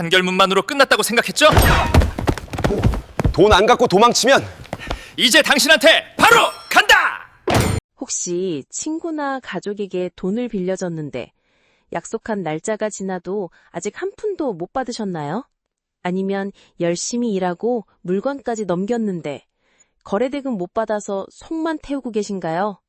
판결문만으로 끝났다고 생각했죠? 돈 안 갖고 도망치면 이제 당신한테 바로 간다! 혹시 친구나 가족에게 돈을 빌려줬는데 약속한 날짜가 지나도 아직 한 푼도 못 받으셨나요? 아니면 열심히 일하고 물건까지 넘겼는데 거래대금 못 받아서 속만 태우고 계신가요?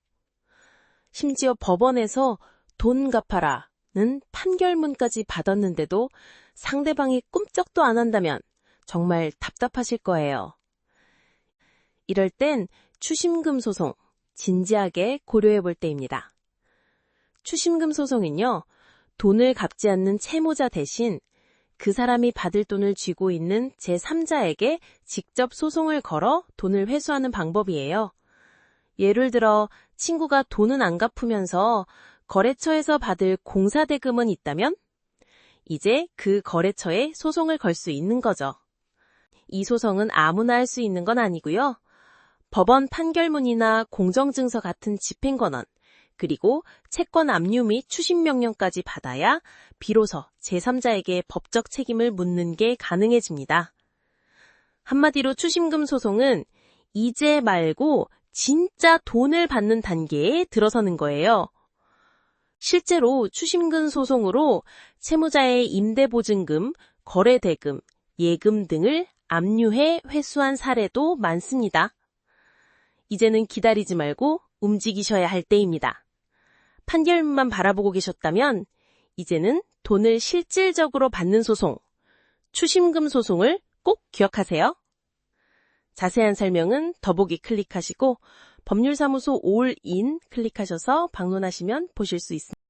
심지어 법원에서 돈 갚아라 는 판결문까지 받았는데도 상대방이 꿈쩍도 안 한다면 정말 답답하실 거예요. 이럴 땐 추심금 소송, 진지하게 고려해 볼 때입니다. 추심금 소송은요, 돈을 갚지 않는 채무자 대신 그 사람이 받을 돈을 쥐고 있는 제3자에게 직접 소송을 걸어 돈을 회수하는 방법이에요. 예를 들어, 친구가 돈은 안 갚으면서 거래처에서 받을 공사대금은 있다면, 이제 그 거래처에 소송을 걸 수 있는 거죠. 이 소송은 아무나 할 수 있는 건 아니고요. 법원 판결문이나 공정증서 같은 집행권원, 그리고 채권 압류 및 추심 명령까지 받아야 비로소 제3자에게 법적 책임을 묻는 게 가능해집니다. 한마디로 추심금 소송은 이제 말고 진짜 돈을 받는 단계에 들어서는 거예요. 실제로 추심금 소송으로 채무자의 임대보증금, 거래대금, 예금 등을 압류해 회수한 사례도 많습니다. 이제는 기다리지 말고 움직이셔야 할 때입니다. 판결문만 바라보고 계셨다면 이제는 돈을 실질적으로 받는 소송, 추심금 소송을 꼭 기억하세요. 자세한 설명은 더보기 클릭하시고 법률사무소 올인 클릭하셔서 방문하시면 보실 수 있습니다.